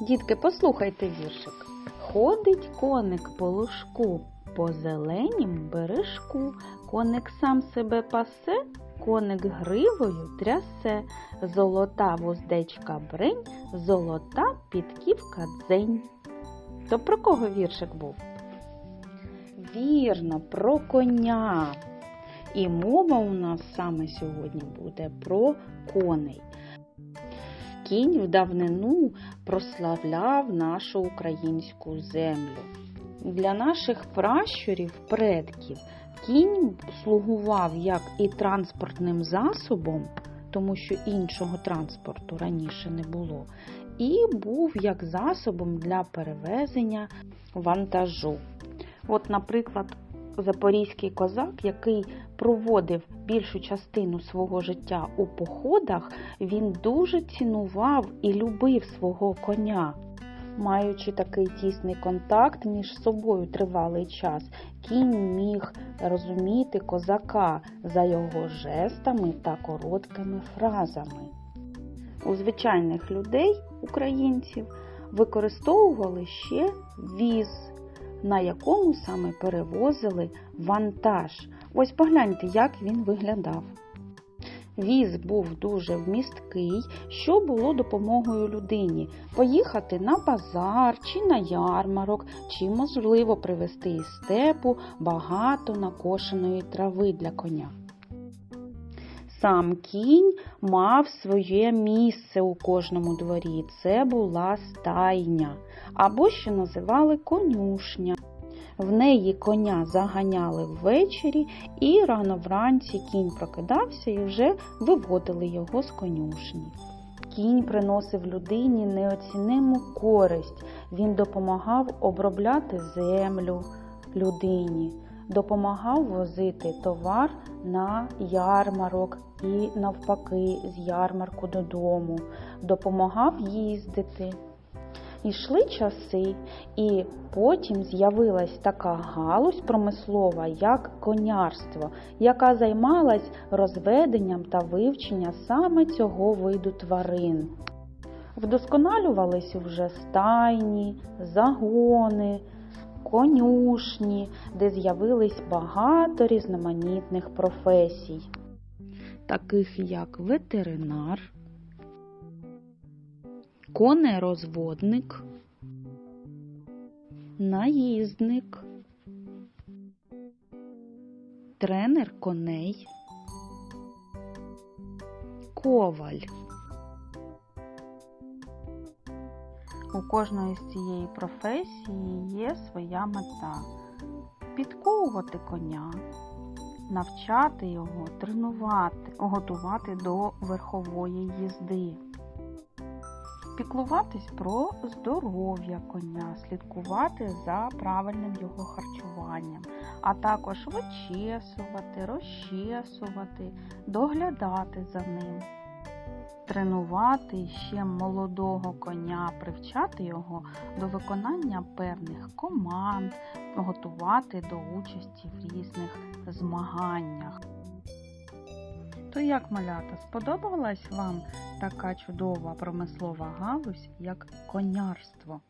Дітки, послухайте віршик. Ходить коник по лужку, по зеленім бережку. Коник сам себе пасе, коник гривою трясе. Золота вуздечка брень, золота підківка дзень. То про кого віршик був? Вірно, про коня. І мова у нас саме сьогодні буде про коней. Кінь в давнину прославляв нашу українську землю. Для наших пращурів, предків, кінь слугував як і транспортним засобом, тому що іншого транспорту раніше не було, і був як засобом для перевезення вантажу. От, наприклад, запорізький козак, який проводив більшу частину свого життя у походах, він дуже цінував і любив свого коня. Маючи такий тісний контакт між собою тривалий час, кінь міг розуміти козака за його жестами та короткими фразами. У звичайних людей, українців, використовували ще віз, на якому саме перевозили вантаж. Ось погляньте, як він виглядав. Віз був дуже вмісткий, що було допомогою людині поїхати на базар чи на ярмарок, чи, можливо, привезти із степу багато накошеної трави для коня. Сам кінь мав своє місце у кожному дворі. Це була стайня, або ще називали конюшня. В неї коня заганяли ввечері, і рано вранці кінь прокидався і вже виводили його з конюшні. Кінь приносив людині неоціниму користь. Він допомагав обробляти землю людині, допомагав возити товар на ярмарок і навпаки з ярмарку додому, допомагав їздити. Ішли часи, і потім з'явилась така галузь промислова, як конярство, яка займалась розведенням та вивченням саме цього виду тварин. Вдосконалювались вже стайні, загони, конюшні, де з'явились багато різноманітних професій, таких як ветеринар, конерозводник, наїзник, тренер коней, коваль. У кожної з цієї професії є своя мета. Підковувати коня, навчати його, тренувати, готувати до верхової їзди. Піклуватись про здоров'я коня, слідкувати за правильним його харчуванням, а також вичесувати, розчесувати, доглядати за ним, тренувати ще молодого коня, привчати його до виконання певних команд, готувати до участі в різних змаганнях. То як малята, сподобалась вам така чудова промислова галузь, як конярство?